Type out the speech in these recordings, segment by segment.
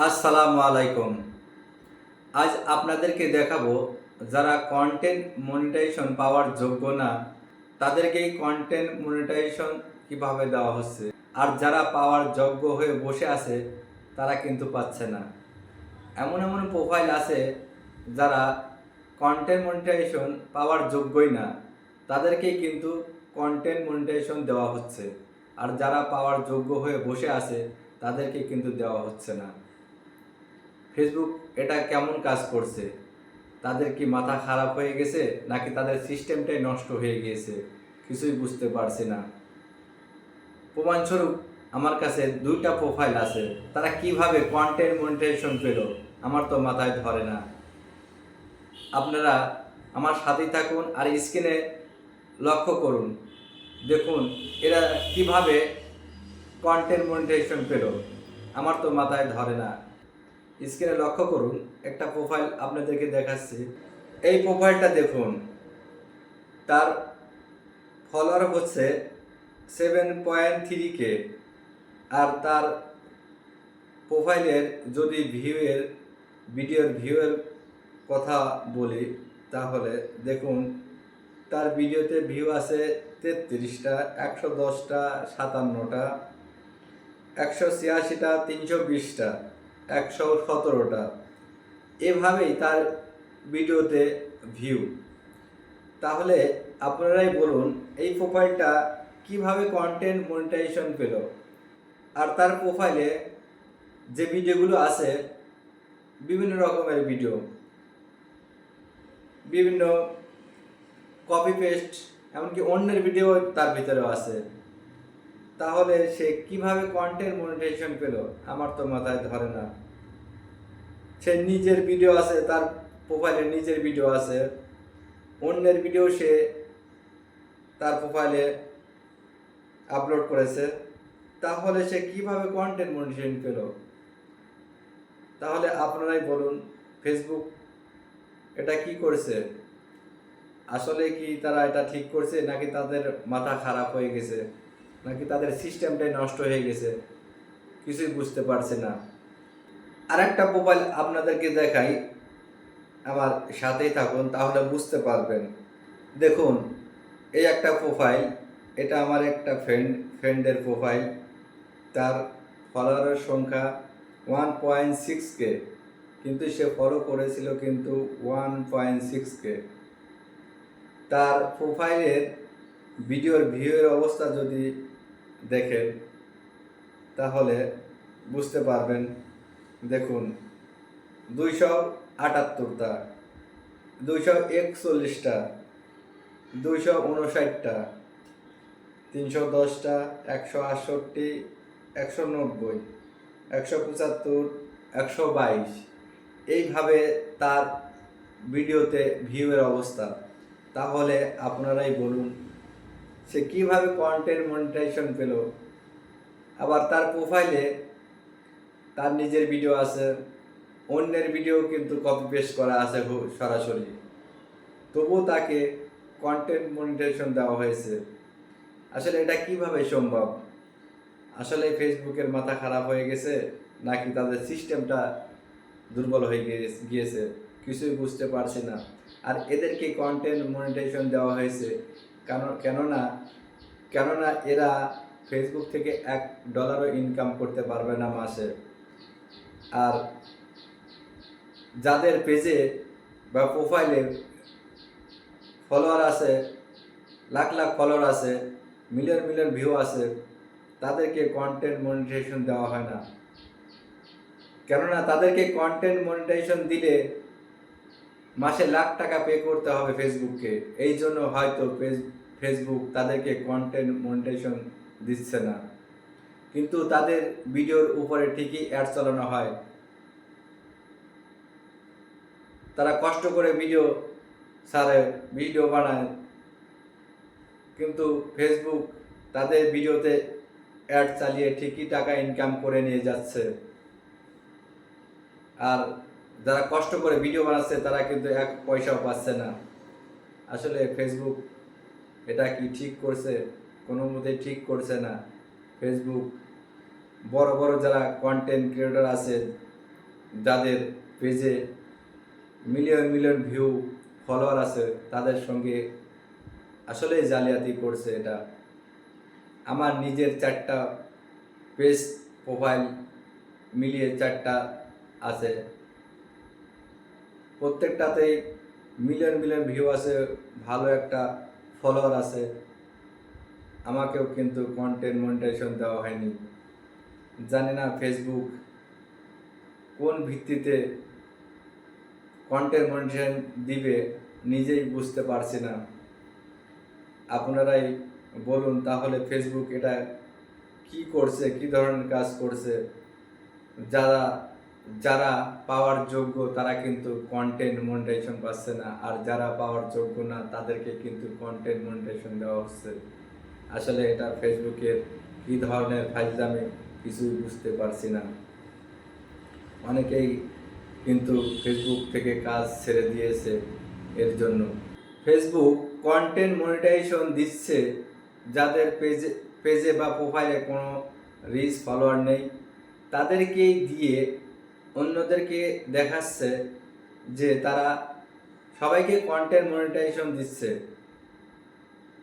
আসসালামু আলাইকুম। আজ আপনাদেরকে দেখাবো যারা কন্টেন্ট মনিটাইজেশন পাওয়ার যোগ্য না, তাদেরকে কন্টেন্ট মনিটাইজেশন কীভাবে দেওয়া হচ্ছে? আর যারা পাওয়ার যোগ্য হয়ে বসে আছে, তারা কিন্তু পাচ্ছে না। এমন এমন প্রোফাইল আছে যারা কন্টেন্ট মনিটাইজেশন পাওয়ার যোগ্যই না তাদেরকেই কিন্তু কন্টেন্ট মনিটাইজেশন দেওয়া হচ্ছে। আর যারা পাওয়ার যোগ্য হয়ে বসে আছে, তাদেরকে কিন্তু দেওয়া হচ্ছে না। ফেসবুক এটা কেমন কাজ করছে? তাদের কি মাথা খারাপ হয়ে গেছে? নাকি তাদের সিস্টেমটাই নষ্ট হয়ে গিয়েছে? কিছুই বুঝতে পারছি না। প্রমাণস্বরূপ, আমার কাছে দুইটা প্রোফাইল আছে। তারা কীভাবে কন্টেন্ট মনিটাইজেশন পেল, আমার তো মাথায় ধরে না। আপনারা আমার সাথেই থাকুন আর স্ক্রিনে লক্ষ্য করুন। দেখুন, এরা কীভাবে কন্টেন্ট মনিটাইজেশন পেল, আমার তো মাথায় ধরে না। স্ক্রিনে লক্ষ্য করুন, একটা প্রোফাইল আপনাদেরকে দেখাচ্ছি। এই প্রোফাইলটা দেখুন। তার ফলোয়ার হচ্ছে সেভেন পয়েন্ট থ্রি কে আর তার প্রোফাইলের যদি ভিউয়ের ভিডিওর ভিউয়ের কথা বলি, তাহলে দেখুন, তার ভিডিওতে ভিউ আছে তেত্রিশটা, একশো দশটা, সাতান্নটা, একশো ছিয়াশিটা, তিনশো বিশটা। একশো সতেরোটা। এভাবেই তার ভিডিওতে ভিউ তাহলে আপনারাই বলুন, এই প্রোফাইলটা কীভাবে কন্টেন্ট মনিটাইজেশন পেল? আর তার প্রোফাইলে যে ভিডিওগুলো আছে, বিভিন্ন রকমের ভিডিও বিভিন্ন কপি পেস্ট এমনকি অন্যের ভিডিও তার ভিতরেও আছে। তাহলে সে কীভাবে কন্টেন্ট মনিটাইজেশন পেল? আমার তো মাথায় ধরে না। সে নিজের ভিডিও আছে, তার প্রোফাইলে নিজের ভিডিও আছে। অন্যের ভিডিও সে তার প্রোফাইলে আপলোড করেছে। তাহলে সে কীভাবে কন্টেন্ট মনিটাইজেশন পেল? তাহলে আপনারাই বলুন ফেসবুক এটা কি করছে? আসলে কি তারা এটা ঠিক করছে, নাকি তাদের মাথা খারাপ হয়ে গেছে? নাকি তাদের সিস্টেমটাই নষ্ট হয়ে গেছে? কিছুই বুঝতে পারছে না। আর একটা প্রোফাইল আপনাদেরকে দেখাই। আমার সাথেই থাকুন, তাহলে বুঝতে পারবেন। দেখুন, এই একটা প্রোফাইল এটা আমার একটা ফ্রেন্ড ফ্রেন্ডের প্রোফাইল তার ফলোয়ারের সংখ্যা ওয়ান পয়েন্ট সিক্স কে কিন্তু সে ফলো করেছিল কিন্তু ওয়ান পয়েন্ট সিক্স কে তার প্রোফাইলের ভিডিওর ভিউয়ের অবস্থা যদি দেখেন, তাহলে বুঝতে পারবেন। দেখুন, দুইশো আটাত্তরটা, দুইশো একচল্লিশটা, দুইশো উনষাটটা, তিনশো দশটা, একশো আটষট্টি, একশো নব্বই, একশো পঁচাত্তর, একশো বাইশ। এইভাবে তার ভিডিওতে ভিউয়ের অবস্থা। তাহলে আপনারাই বলুন সে কীভাবে কন্টেন্ট মনিটাইজেশন পেল? আবার তার প্রোফাইলে তার নিজের ভিডিও আছে, অন্যের ভিডিও কিন্তু কপি পেস্ট করা আছে সরাসরি। তবুও তাকে কন্টেন্ট মনিটাইজেশন দেওয়া হয়েছে। আসলে এটা কীভাবে সম্ভব? আসলে ফেসবুকের মাথা খারাপ হয়ে গেছে, নাকি তাদের সিস্টেমটা দুর্বল হয়ে গিয়ে- গিয়েছে? কিছুই বুঝতে পারছি না। আর এদেরকে কন্টেন্ট মনিটাইজেশন দেওয়া হয়েছে কেন, কেননা কেননা এরা ফেসবুক থেকে এক ডলারও ইনকাম করতে পারবে না মাসে। আর যাদের পেজে বা প্রোফাইলে ফলোয়ার আছে, লাখ লাখ ফলোয়ার আছে মিলিয়ন মিলিয়ন ভিউ আছে, তাদেরকে কন্টেন্ট মনিটাইজেশন দেওয়া হয় না। কেননা তাদেরকে কন্টেন্ট মনিটাইজেশন দিলে মাসে লাখ টাকা পে করতে হবে ফেসবুককে এই জন্য হয়তো ফেস- ফেসবুক তাদেরকে কন্টেন্ট মনিটাইজেশন দিচ্ছে না। কিন্তু তাদের ভিডিওর উপরে ঠিকই অ্যাড চালানো হয়। তারা কষ্ট করে ভিডিও সারে ভিডিও বানায়। কিন্তু ফেসবুক তাদের ভিডিওতে অ্যাড চালিয়ে ঠিকই টাকা ইনকাম করে নিয়ে যাচ্ছে। আর যারা কষ্ট করে ভিডিও বানাচ্ছে, তারা কিন্তু এক পয়সাও পাচ্ছে না। আসলে ফেসবুক এটা কি ঠিক করছে? কোনো মতেই ঠিক করছে না। ফেসবুক বড় বড় যারা কন্টেন্ট ক্রিয়েটর আছে, যাদের পেজে মিলিয়ন মিলিয়ন ভিউ ফলোয়ার আছে, তাদের সঙ্গে আসলেই জালিয়াতি করছে এটা। আমার নিজের চারটা পেজ প্রোফাইল মিলিয়ে চারটা আছে। প্রত্যেকটাতেই মিলিয়ন মিলিয়ন ভিউ আছে ভালো একটা ফলোয়ার আছে আমাকেও কিন্তু কন্টেন্ট মনিটাইজেশন দেওয়া হয়নি। জানি না ফেসবুক কোন ভিত্তিতে কন্টেন্ট মনিটাইজেশন দিবে, নিজেই বুঝতে পারছি না। আপনারাই বলুন তাহলে ফেসবুক এটা কি করছে, কি ধরনের কাজ করছে? যারা যারা পাওয়ার যোগ্য, তারা কিন্তু কন্টেন্ট মনিটাইজেশন পাচ্ছে না। আর যারা পাওয়ার যোগ্য না, তাদেরকে কিন্তু কন্টেন্ট মনিটাইজেশন দেওয়া হচ্ছে। আসলে এটা ফেসবুকের কী ধরনের ফাইজলামি কিছুই বুঝতে পারছি না। অনেকেই কিন্তু ফেসবুক থেকে কাজ ছেড়ে দিয়েছে এর জন্য। ফেসবুক কন্টেন্ট মনিটাইজেশন দিচ্ছে যাদের পেজে পেজে বা প্রোফাইলে কোনো রিচ ফলোয়ার নেই। তাদেরকেই দিয়ে অন্যদেরকে দেখাচ্ছে যে তারা সবাইকে কন্টেন্ট মনিটাইজেশন দিচ্ছে।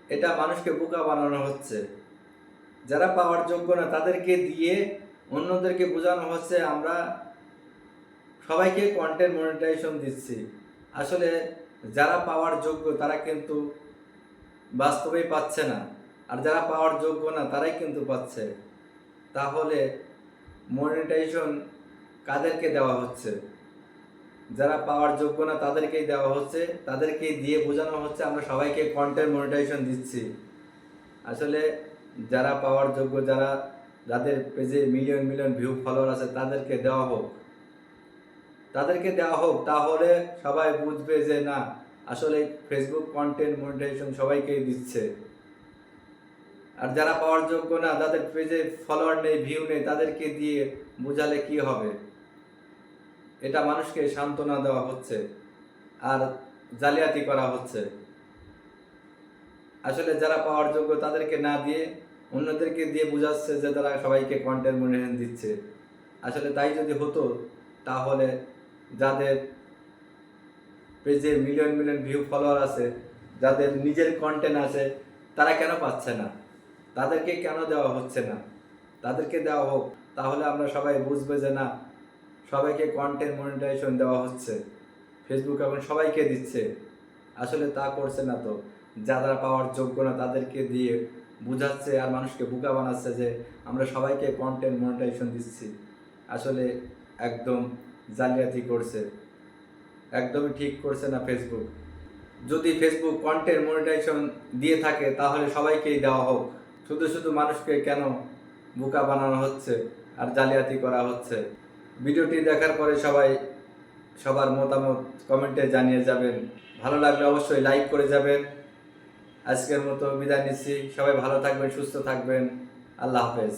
এটা মানুষকে বোকা বানানো হচ্ছে। যারা পাওয়ার যোগ্য না, তাদেরকে দিয়ে অন্যদেরকে বোঝানো হচ্ছে, আমরা সবাইকে কন্টেন্ট মনিটাইজেশন দিচ্ছি। আসলে যারা পাওয়ার যোগ্য, তারা কিন্তু বাস্তবেই পাচ্ছে না। আর যারা পাওয়ার যোগ্য না, তারাই কিন্তু পাচ্ছে। তাহলে মনিটাইজেশন কাদেরকে দেওয়া হচ্ছে? যারা পাওয়ার যোগ্য না, তাদেরকেই দেওয়া হচ্ছে। তাদেরকেই দিয়ে বোঝানো হচ্ছে, আমরা সবাইকে কন্টেন্ট মনিটাইজেশন দিচ্ছি। আসলে যারা পাওয়ার যোগ্য, যারা, যাদের পেজে মিলিয়ন মিলিয়ন ভিউ ফলোয়ার আছে, তাদেরকে দেওয়া হোক। তাদেরকে দেওয়া হোক, তাহলে সবাই বুঝবে যে না, আসলে ফেসবুক কন্টেন্ট মনিটাইজেশন সবাইকেই দিচ্ছে। আর যারা পাওয়ার যোগ্য না তাদের পেজে ফলোয়ার নেই ভিউ নেই, তাদেরকে দিয়ে বোঝালে কি হবে? এটা মানুষকে সান্ত্বনা দেওয়া হচ্ছে আর জালিয়াতি করা হচ্ছে। আসলে যারা পাওয়ার যোগ্য তাদেরকে না দিয়ে, অন্যদেরকে দিয়ে বোঝাচ্ছে যে তারা সবাইকে কন্টেন্ট মনিটাইজেশন দিচ্ছে। আসলে তাই যদি হতো, তাহলে যাদের পেজে মিলিয়ন মিলিয়ন ভিউ ফলোয়ার আছে, যাদের নিজের কন্টেন্ট আছে, তারা কেন পাচ্ছে না? তাদেরকে কেন দেওয়া হচ্ছে না? তাদেরকে দেওয়া হোক, তাহলে আমরা সবাই বুঝবে যে না সবাইকে কন্টেন্ট মনিটাইজেশন দেওয়া হচ্ছে। ফেসবুক এখন সবাইকে দিচ্ছে। আসলে তা করছে না তো। যারা পাওয়ার যোগ্য না তাদেরকে দিয়ে বুঝাচ্ছে আর মানুষকে বোকা বানাচ্ছে যে আমরা সবাইকে কন্টেন্ট মনিটাইজেশন দিচ্ছি। আসলে একদম জালিয়াতি করছে। একদমই ঠিক করছে না ফেসবুক যদি ফেসবুক কন্টেন্ট মনিটাইজেশন দিয়ে থাকে তাহলে সবাইকেই দেওয়া হোক। শুধু শুধু মানুষকে কেন বোকা বানানো হচ্ছে আর জালিয়াতি করা হচ্ছে? ভিডিওটি দেখার পরে সবাই সবার মতামত কমেন্টে জানিয়ে যাবেন। ভালো লাগলে অবশ্যই লাইক করে যাবেন। আজকের মতো বিদায় নিচ্ছি। সবাই ভালো থাকবেন, সুস্থ থাকবেন। আল্লাহ হাফেজ।